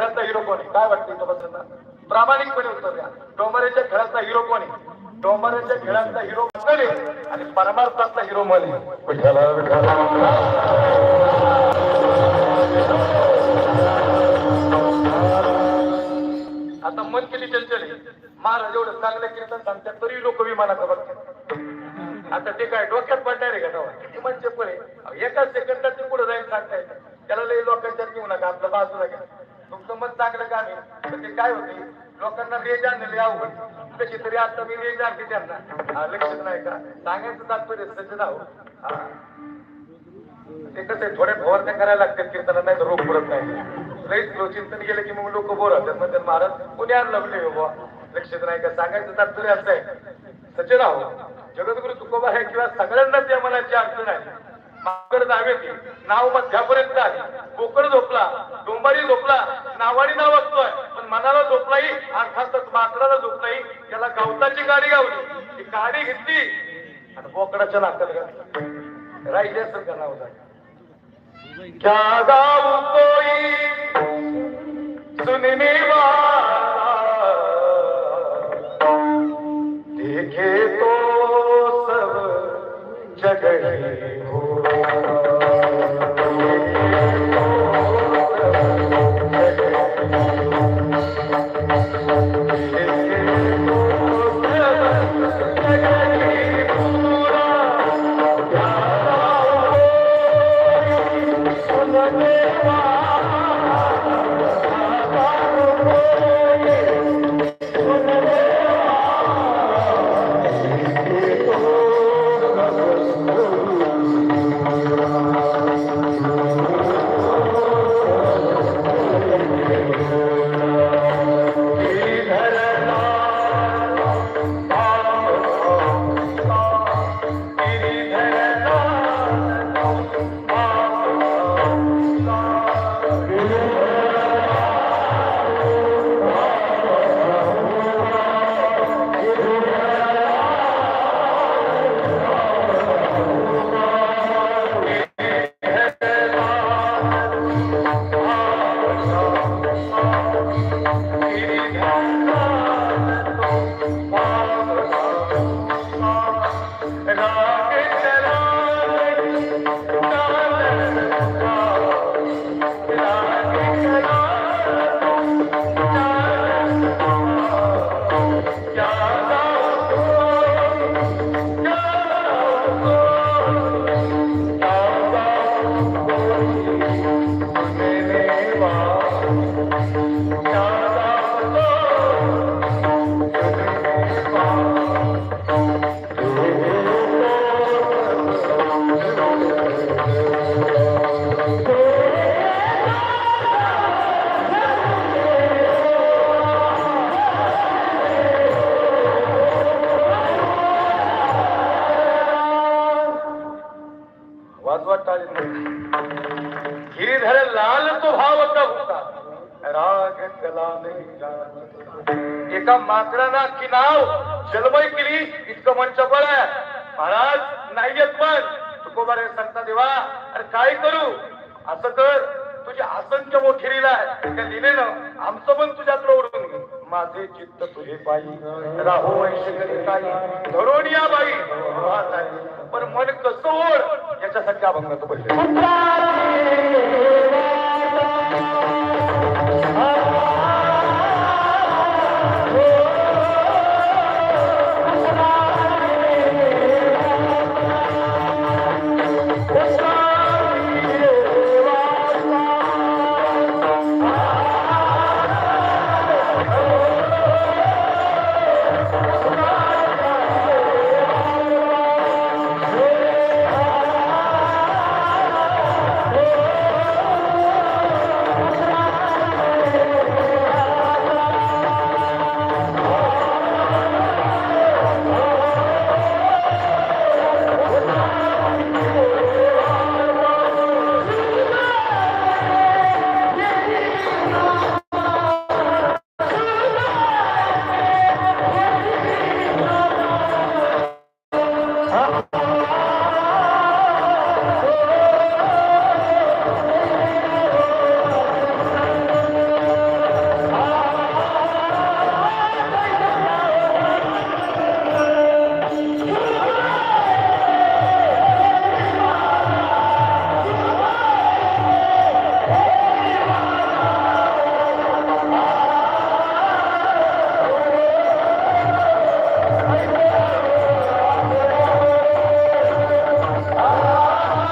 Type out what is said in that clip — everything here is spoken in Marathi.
खेळाचा हिरो कोण आहे? काय वाटतं बसताना प्रामाणिकपणे उत्तर द्या. डोंबरेच्या खेळाचा हिरो कोण आहे? डोंबरेच्या खेळाचा हिरो आहे? आणि परमार्थातला हिरो विठ्ठला आता मन किती चंचल आहे? महाराज एवढं चांगलं कीर्तन सांगतात तरी लोक विमानाचं बघतात. आता ते काय डोक्यात पडणार आहे का? किती म्हणजे पुढे एकाच सेकंदात ते पुढे जाईल सांगता येतं. त्याला लई लोकांच्या घेऊ नका आपलं बाजूला घ्या तुमचं मत चांगलं काम आहे म्हणजे पण ते काय होते? लोकांना रेज आणले आवड कशी तरी आता मी रेज आणते त्यांना. लक्षात नाही का? सांगायचं तात्पर्य सज्जन आहो ते कसं आहे थोड्या फवारण्या करायला लागतात कीर्तना नाही तर रोग पुरत नाही. लईच चिंतन गेलं की मग लोक बोर होतात. मग महाराज पुणे आणलं म्हणजे बाबा लक्षात नाही का? सांगायचं तात्पर्य असं आहे. सचिन आहो जगद्गुरु तुकोबा आहे किंवा सगळ्यांना त्या मनाची अडचण आहे माकड नावे नाव मध्यापर्यंत आली कोकण झोपला डोंबारी झोपला नावाडी नाव असतोय. पण मनाला झोपलाही अर्थातच माकडाला झोपलाही त्याला गवताची गाडी गावली. ती गाडी घेतली. आणि बोकडाच्या नाकात घातली. राहिले असं का नाव जागी क्या गाऊ कोई? सुनने देखे तो सब जगह हो ਸਾਰੇ ਸਾਰੇ वाजवा टाळी गिरीधर लाल तो भाव होता. राग कला नाही एका माकडानं अख्खी नाव जलमय केली इतकं मंच बळ आहे. महाराज नाही येत पण. तुकोबा रे संता देवा. अरे काय करू? असं कर. तुझी असंख्य मोठीरीला आहे. त्या लिहिलेलं आमचं पण तुझ्यात ओढून घे. माझे चित्त तुझे पायी. राहू वैश्य काही. धरून या बाई. पण मन कसं ओढ? याच्यासाठी अभंगाचं पहिले?